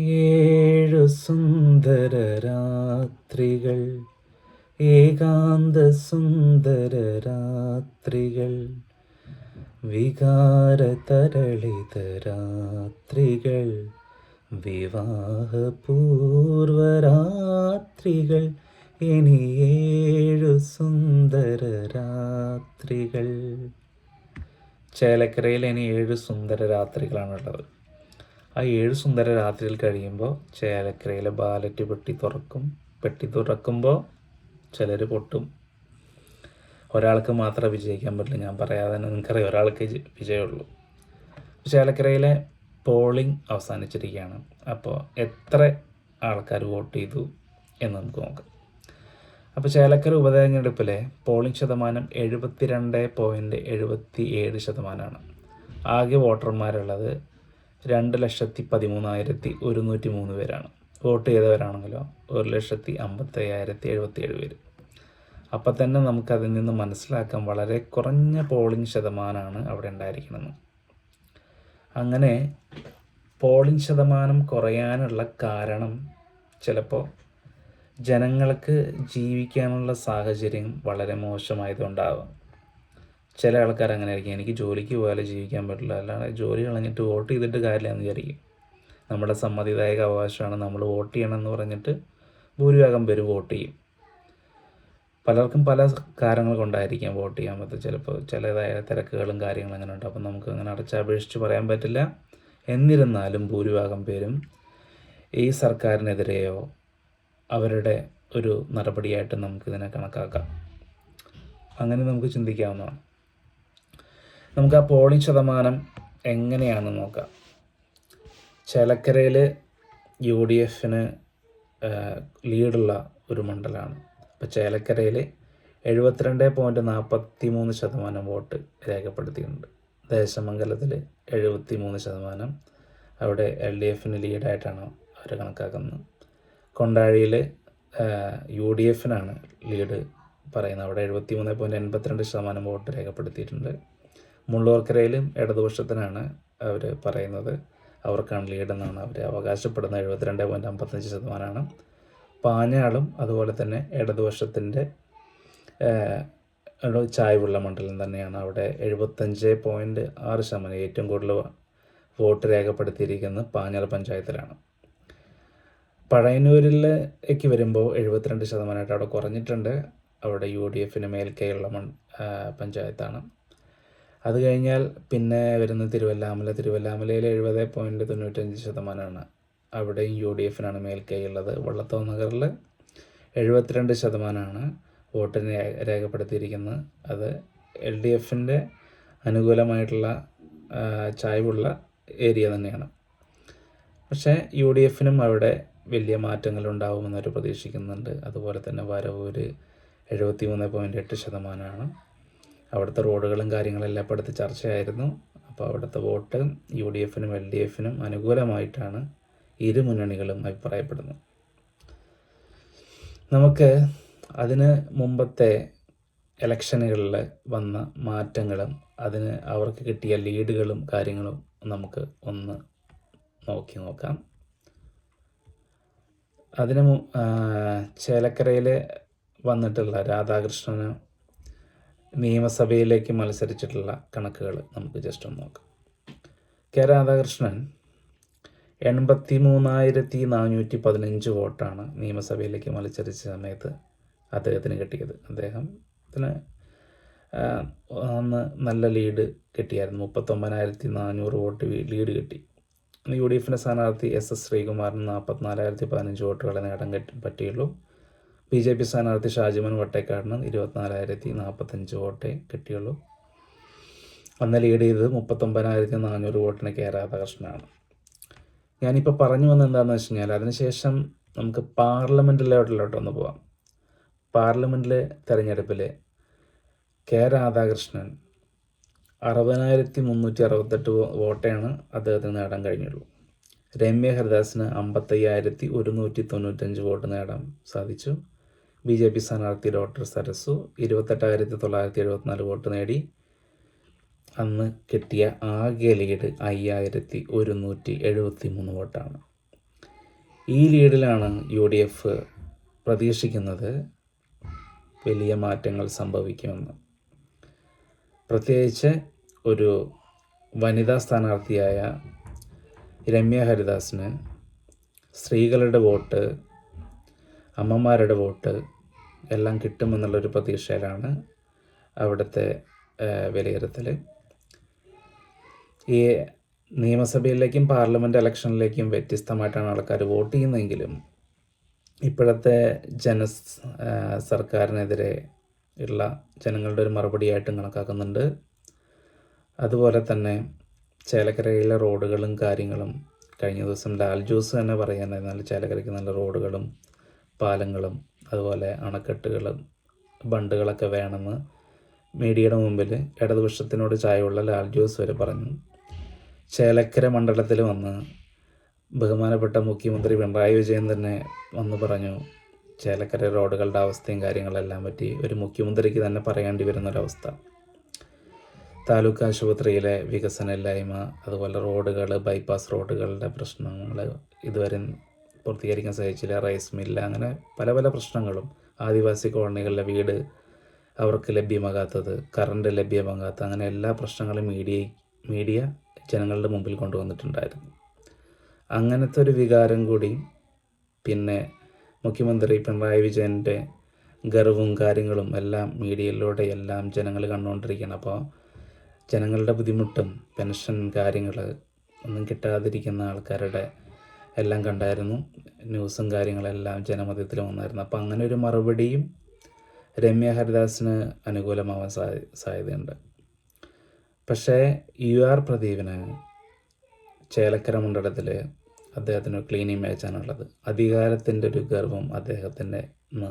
ഏഴു സുന്ദര രാത്രികൾ ഏകാന്ത സുന്ദര രാത്രികൾ വികാരതരളിത രാത്രികൾ വിവാഹപൂർവരാത്രികൾ ഇനി ഏഴു സുന്ദര രാത്രികൾ. ചേലക്കരയിൽ ഇനി ഏഴ് സുന്ദര രാത്രികളാണുള്ളത്. ആ ഏഴ് സുന്ദര രാത്രിയിൽ കഴിയുമ്പോൾ ചേലക്കരയിലെ ബാലറ്റ് പെട്ടി തുറക്കും. പെട്ടി തുറക്കുമ്പോൾ ചിലർ പൊട്ടും. ഒരാൾക്ക് മാത്രമേ വിജയിക്കാൻ പറ്റില്ല ഞാൻ പറയാതെ തന്നെ നിങ്ങൾക്കറിയാം ഒരാൾക്ക് വിജയമുള്ളൂ. ചേലക്കരയിലെ പോളിംഗ് അവസാനിച്ചിരിക്കുകയാണ്. അപ്പോൾ എത്ര ആൾക്കാർ വോട്ട് ചെയ്തു എന്ന് നമുക്ക് നോക്കാം. അപ്പോൾ ചേലക്കര ഉപതെരഞ്ഞെടുപ്പിലെ പോളിംഗ് ശതമാനം എഴുപത്തിരണ്ട് പോയിന്റ് എഴുപത്തി ഏഴ് ശതമാനമാണ്. ആകെ വോട്ടർമാരുള്ളത് രണ്ട് ലക്ഷത്തി പതിമൂന്നായിരത്തി ഒരുന്നൂറ്റി മൂന്ന് പേരാണ്. വോട്ട് ചെയ്തവരാണെങ്കിലോ ഒരു ലക്ഷത്തി അമ്പത്തി അയ്യായിരത്തി എഴുപത്തി ഏഴ് പേര്. അപ്പം തന്നെ നമുക്കതിൽ നിന്ന് മനസ്സിലാക്കാൻ വളരെ കുറഞ്ഞ പോളിംഗ് ശതമാനമാണ് അവിടെ ഉണ്ടായിരിക്കണമെന്ന് അങ്ങനെ പോളിംഗ് ശതമാനം കുറയാനുള്ള കാരണം ചിലപ്പോൾ ജനങ്ങൾക്ക് ജീവിക്കാനുള്ള സാഹചര്യം വളരെ മോശമായതുകൊണ്ടാവാം. ചില ആൾക്കാർ അങ്ങനെ ആയിരിക്കും എനിക്ക് ജോലിക്ക് പോയാലേ ജീവിക്കാൻ പറ്റില്ല അല്ലാതെ ജോലി കളഞ്ഞിട്ട് വോട്ട് ചെയ്തിട്ട് കാര്യമില്ല എന്ന് വിചാരിക്കും. നമ്മുടെ സമ്മതിദായക അവകാശമാണ്. നമ്മൾ വോട്ട് ചെയ്യണം എന്ന് പറഞ്ഞിട്ട് ഭൂരിഭാഗം പേര് വോട്ട് ചെയ്യും. പലർക്കും പല കാരണങ്ങൾ കൊണ്ടായിരിക്കാം വോട്ട് ചെയ്യാൻ പറ്റും ചിലപ്പോൾ ചിലതായ തിരക്കുകളും കാര്യങ്ങളും അങ്ങനെ ഉണ്ട്. അപ്പം നമുക്ക് അങ്ങനെ അടച്ചപേക്ഷിച്ച് പറയാൻ പറ്റില്ല. എന്നിരുന്നാലും ഭൂരിഭാഗം പേരും ഈ സർക്കാരിനെതിരെയോ അവരുടെ ഒരു നടപടിയായിട്ട് നമുക്കിതിനെ കണക്കാക്കാം. അങ്ങനെ നമുക്ക് ചിന്തിക്കാവുന്നതാണ്. നമുക്ക് ആ പോളി ശതമാനം എങ്ങനെയാണെന്ന് നോക്കാം. ചേലക്കരയിൽ യു ഡി എഫിന് ലീഡുള്ള ഒരു മണ്ഡലമാണ് അപ്പോൾ ചേലക്കരയിൽ എഴുപത്തിരണ്ട് പോയിന്റ് നാൽപ്പത്തി മൂന്ന് ശതമാനം വോട്ട് രേഖപ്പെടുത്തിയിട്ടുണ്ട്. ദേശമംഗലത്തിൽ എഴുപത്തി മൂന്ന് ശതമാനം. അവിടെ എൽ ഡി എഫിന് ലീഡായിട്ടാണ് അവർ കണക്കാക്കുന്നത്. കൊണ്ടാഴിയിൽ യു ഡി എഫിനാണ് ലീഡ് പറയുന്നത്. അവിടെ എഴുപത്തി മൂന്ന് പോയിന്റ് എൺപത്തിരണ്ട് ശതമാനം വോട്ട് രേഖപ്പെടുത്തിയിട്ടുണ്ട്. മുള്ളൂർക്കരയിലും ഇടതുപക്ഷത്തിനാണ് അവർ പറയുന്നത്. അവർക്കാണ് ലീഡെന്നാണ് അവർ അവകാശപ്പെടുന്നത്. എഴുപത്തിരണ്ട് പോയിന്റ് അമ്പത്തഞ്ച് ശതമാനമാണ് പാഞ്ഞാളും അതുപോലെ തന്നെ ഇടതുപക്ഷത്തിന്റെ ചായ്വുള്ള മണ്ഡലം തന്നെയാണ്. അവിടെ എഴുപത്തഞ്ച് പോയിന്റ് ആറ് ശതമാനം ഏറ്റവും കൂടുതൽ വോട്ട് രേഖപ്പെടുത്തിയിരിക്കുന്നത് പാഞ്ഞാൾ പഞ്ചായത്തിലാണ്. പഴയന്നൂരിലേക്ക് വരുമ്പോൾ എഴുപത്തിരണ്ട് ശതമാനമായിട്ട് അവിടെ കുറഞ്ഞിട്ടുണ്ട്. അവിടെ യു ഡി എഫിന് മേൽക്കൈയുള്ള മൺ പഞ്ചായത്താണ്. അത് കഴിഞ്ഞാൽ പിന്നെ വരുന്ന തിരുവല്ലാമല. തിരുവല്ലാമലയിൽ എഴുപത് പോയിന്റ് തൊണ്ണൂറ്റഞ്ച് ശതമാനമാണ്. അവിടെയും യു ഡി എഫിനാണ് മേൽക്കൈയുള്ളത് വള്ളത്തോൾ നഗറിൽ എഴുപത്തിരണ്ട് ശതമാനമാണ് വോട്ടിന് രേഖപ്പെടുത്തിയിരിക്കുന്നത്. അത് എൽ ഡി എഫിന്റെ അനുകൂലമായിട്ടുള്ള ചായവുള്ള ഏരിയ തന്നെയാണ്. പക്ഷേ യു ഡി എഫിനും അവിടെ വലിയ മാറ്റങ്ങൾ ഉണ്ടാവുമെന്ന് അവർ പ്രതീക്ഷിക്കുന്നുണ്ട്. അതുപോലെ തന്നെ വരവൂർ എഴുപത്തി മൂന്ന് പോയിന്റ് എട്ട് ശതമാനമാണ്. അവിടുത്തെ റോഡുകളും കാര്യങ്ങളെല്ലാം ഇപ്പോൾ അടുത്ത് ചർച്ചയായിരുന്നു. അപ്പോൾ അവിടുത്തെ വോട്ട് യു ഡി എഫിനും എൽ ഡി എഫിനും അനുകൂലമായിട്ടാണ് ഇരു മുന്നണികളും അഭിപ്രായപ്പെടുന്നത്. നമുക്ക് അതിന് മുമ്പത്തെ ഇലക്ഷനുകളിൽ വന്ന മാറ്റങ്ങളും അതിന് അവർക്ക് കിട്ടിയ ലീഡുകളും കാര്യങ്ങളും നമുക്ക് ഒന്ന് നോക്കി നോക്കാം. അതിന് ചേലക്കരയിൽ വന്നിട്ടുള്ള രാധാകൃഷ്ണന് നിയമസഭയിലേക്ക് മത്സരിച്ചിട്ടുള്ള കണക്കുകൾ നമുക്ക് ജസ്റ്റ് ഒന്ന് നോക്കാം. കെ രാധാകൃഷ്ണൻ എൺപത്തി മൂന്നായിരത്തി നാനൂറ്റി പതിനഞ്ച് വോട്ടാണ് നിയമസഭയിലേക്ക് മത്സരിച്ച സമയത്ത് അദ്ദേഹത്തിന് കിട്ടിയത്. അദ്ദേഹം ഇതിന് അന്ന് നല്ല ലീഡ് കിട്ടിയായിരുന്നു. മുപ്പത്തൊമ്പതിനായിരത്തി നാനൂറ് വോട്ട് ലീഡ് കിട്ടി. യു ഡി എഫിന്റെ സ്ഥാനാർത്ഥി എസ് എസ് ശ്രീകുമാറിന് നാൽപ്പത്തിനാലായിരത്തി പതിനഞ്ച് വോട്ടുകളെ നേടാൻ പറ്റിയുള്ളൂ. ബി ജെ പി സ്ഥാനാർത്ഥി ഷാജിമൻ വട്ടേക്കാടിന് ഇരുപത്തിനാലായിരത്തി നാൽപ്പത്തഞ്ച് വോട്ടേ കിട്ടിയുള്ളൂ. അന്ന് ലീഡ് ചെയ്തത് മുപ്പത്തൊമ്പതിനായിരത്തി നാനൂറ് വോട്ടിന് കെ രാധാകൃഷ്ണനാണ്. ഞാനിപ്പോൾ പറഞ്ഞു വന്നത് എന്താണെന്ന് വെച്ച് കഴിഞ്ഞാൽ അതിനുശേഷം നമുക്ക് പാർലമെന്റ് ലെവലിലോട്ട് ഒന്ന് പോവാം. പാർലമെന്റിലെ തെരഞ്ഞെടുപ്പിൽ കെ രാധാകൃഷ്ണൻ അറുപതിനായിരത്തി മുന്നൂറ്റി അറുപത്തെട്ട് വോ- വോട്ടേയാണ് അദ്ദേഹത്തിന് നേടാൻ കഴിഞ്ഞുള്ളൂ. രമ്യ ഹരിദാസിന് അമ്പത്തയ്യായിരത്തി ഒരുന്നൂറ്റി തൊണ്ണൂറ്റഞ്ച് വോട്ട് നേടാൻ സാധിച്ചു. ബി ജെ പി സ്ഥാനാർത്ഥി ഡോക്ടർ സരസു ഇരുപത്തെട്ടായിരത്തി തൊള്ളായിരത്തി എഴുപത്തിനാല് വോട്ട് നേടി. അന്ന് കിട്ടിയ ആകെ ലീഡ് അയ്യായിരത്തി ഒരുന്നൂറ്റി എഴുപത്തി മൂന്ന് വോട്ടാണ്. ഈ ലീഡിലാണ് യു ഡി എഫ് പ്രതീക്ഷിക്കുന്നത് വലിയ മാറ്റങ്ങൾ സംഭവിക്കുമെന്ന്. പ്രത്യേകിച്ച് ഒരു വനിതാ സ്ഥാനാർത്ഥിയായ രമ്യ ഹരിദാസിന് സ്ത്രീകളുടെ വോട്ട് അമ്മമാരുടെ വോട്ട് എല്ലാം കിട്ടുമെന്നുള്ളൊരു പ്രതീക്ഷയിലാണ് അവിടുത്തെ വിലയിരുത്തൽ ഈ നിയമസഭയിലേക്കും പാർലമെന്റ് ഇലക്ഷനിലേക്കും വ്യത്യസ്തമായിട്ടാണ് ആൾക്കാർ വോട്ട് ചെയ്യുന്നതെങ്കിലും ഇപ്പോഴത്തെ ജന സർക്കാരിനെതിരെ ഉള്ള ജനങ്ങളുടെ ഒരു മറുപടിയായിട്ടും കണക്കാക്കുന്നുണ്ട്. അതുപോലെ തന്നെ ചേലക്കരയിലെ റോഡുകളും കാര്യങ്ങളും കഴിഞ്ഞ ദിവസം ലാൽ ജോസ് തന്നെ പറയാനായിരുന്നാൽ ചേലക്കരയ്ക്ക് നല്ല റോഡുകളും പാലങ്ങളും അതുപോലെ അണക്കെട്ടുകളും ബണ്ടുകളൊക്കെ വേണമെന്ന് മീഡിയയുടെ മുമ്പിൽ ഇടതുപക്ഷത്തിനോട് ചായവുള്ള ലാൽ ജോസ് വരെ പറഞ്ഞു. ചേലക്കര മണ്ഡലത്തിൽ വന്ന് ബഹുമാനപ്പെട്ട മുഖ്യമന്ത്രി പിണറായി വിജയൻ തന്നെ വന്ന് പറഞ്ഞു ചേലക്കര റോഡുകളുടെ അവസ്ഥയും കാര്യങ്ങളെല്ലാം പറ്റി ഒരു മുഖ്യമന്ത്രിക്ക് തന്നെ പറയേണ്ടി വരുന്നൊരവസ്ഥ. താലൂക്ക് ആശുപത്രിയിലെ വികസനമില്ലായ്മ അതുപോലെ റോഡുകൾ ബൈപ്പാസ് റോഡുകളുടെ പ്രശ്നങ്ങൾ ഇതുവരെ പൂർത്തീകരിക്കാൻ സാധിച്ചില്ല റൈസ് മില്ല് അങ്ങനെ പല പല പ്രശ്നങ്ങളും. ആദിവാസി കോളനികളിലെ വീട് അവർക്ക് ലഭ്യമാകാത്തത് കറണ്ട് ലഭ്യമാകാത്ത അങ്ങനെ എല്ലാ പ്രശ്നങ്ങളും മീഡിയ മീഡിയ ജനങ്ങളുടെ മുമ്പിൽ കൊണ്ടുവന്നിട്ടുണ്ടായിരുന്നു. അങ്ങനത്തെ ഒരു വികാരം കൂടി പിന്നെ മുഖ്യമന്ത്രി പിണറായി വിജയന്റെ ഗർവും കാര്യങ്ങളും എല്ലാം മീഡിയയിലൂടെ എല്ലാം ജനങ്ങൾ കണ്ടുകൊണ്ടിരിക്കുകയാണ്. അപ്പോൾ ജനങ്ങളുടെ ബുദ്ധിമുട്ടും പെൻഷൻ കാര്യങ്ങൾ ഒന്നും കിട്ടാതിരിക്കുന്ന ആൾക്കാരുടെ എല്ലാം കണ്ടായിരുന്നു. ന്യൂസും കാര്യങ്ങളെല്ലാം ജനമധ്യത്തിൽ വന്നായിരുന്നു. അപ്പോൾ അങ്ങനെ ഒരു മറുപടിയും രമ്യ ഹരിദാസിന് അനുകൂലമാവാൻ സാധ്യ സാധ്യതയുണ്ട്. പക്ഷേ യു ആർ പ്രദീപിന് ചേലക്കര മണ്ഡലത്തിൽ അദ്ദേഹത്തിന് ക്ലീൻ ഇമേജാണുള്ളത് അധികാരത്തിന്റെ ഒരു ഗർവം അദ്ദേഹത്തിന്റെ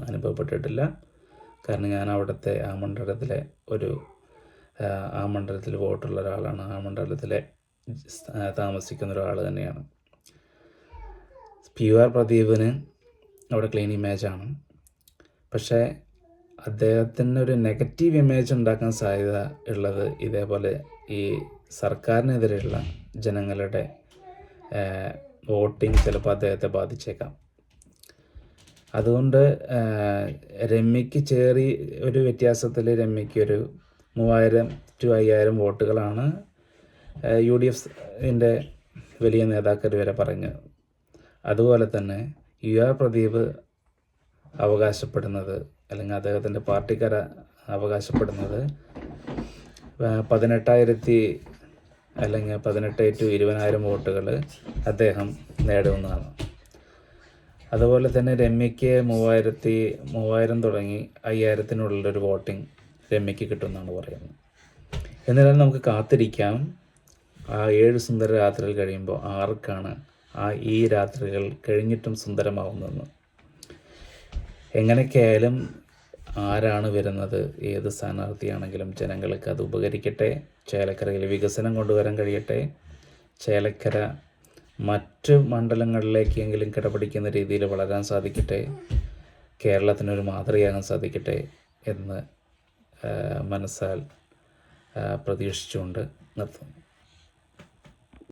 അനുഭവപ്പെട്ടിട്ടില്ല. കാരണം ഞാൻ അവിടുത്തെ ആ മണ്ഡലത്തിലെ ഒരു ആ മണ്ഡലത്തിൽ വോട്ടുള്ള ഒരാളാണ്. ആ മണ്ഡലത്തിലെ താമസിക്കുന്ന ഒരാൾ തന്നെയാണ്. പി ആർ പ്രദീപിന് അവിടെ ക്ലീൻ ആണ്. പക്ഷേ അദ്ദേഹത്തിന് ഒരു നെഗറ്റീവ് ഇമേജ് ഉണ്ടാക്കാൻ സാധ്യത ഉള്ളത് ഇതേപോലെ ഈ സർക്കാരിനെതിരെയുള്ള ജനങ്ങളുടെ വോട്ടിംഗ് ചിലപ്പോൾ അദ്ദേഹത്തെ ബാധിച്ചേക്കാം. അതുകൊണ്ട് രമ്യക്ക് ചേറി ഒരു വ്യത്യാസത്തിൽ രമ്യക്ക് ഒരു മൂവായിരം ടു അയ്യായിരം വോട്ടുകളാണ് യു ഡി എഫിന്റെ വലിയ നേതാക്കൾ വരെ പറഞ്ഞത് അതുപോലെ തന്നെ യു ആർ പ്രദീപ് അവകാശപ്പെടുന്നത് അല്ലെങ്കിൽ അദ്ദേഹത്തിന്റെ പാർട്ടിക്കാര അവകാശപ്പെടുന്നത് പതിനെട്ടായിരത്തി അല്ലെങ്കിൽ പതിനെട്ട് ടു ഇരുപതിനായിരം വോട്ടുകൾ അദ്ദേഹം നേടുമെന്നാണ് അതുപോലെ തന്നെ രമ്യയ്ക്ക് മൂവായിരത്തി മൂവായിരം തുടങ്ങി അയ്യായിരത്തിനുള്ളിലൊരു വോട്ടിംഗ് രമ്യയ്ക്ക് കിട്ടുമെന്നാണ് പറയുന്നത്. എന്നിരുന്നാലും നമുക്ക് കാത്തിരിക്കാം. ആ ഏഴ് സുന്ദര രാത്രികൾ കഴിയുമ്പോൾ ആർക്കാണ് ആ ഈ രാത്രികൾ കഴിഞ്ഞിട്ടും സുന്ദരമാവുന്നതെന്ന്. എങ്ങനെയൊക്കെയായാലും ആരാണ് വരുന്നത് ഏത് സ്ഥാനാർത്ഥിയാണെങ്കിലും ജനങ്ങൾക്ക് അത് ഉപകരിക്കട്ടെ ചേലക്കരയിൽ വികസനം കൊണ്ടുവരാൻ കഴിയട്ടെ ചേലക്കര മറ്റ് മണ്ഡലങ്ങളിലേക്കെങ്കിലും കിടപിടിക്കുന്ന രീതിയിൽ വളരാൻ സാധിക്കട്ടെ കേരളത്തിനൊരു മാതൃകയാകാൻ സാധിക്കട്ടെ എന്ന് മനസ്സാൽ പ്രതീക്ഷിച്ചുകൊണ്ട് നിർത്തുന്നു.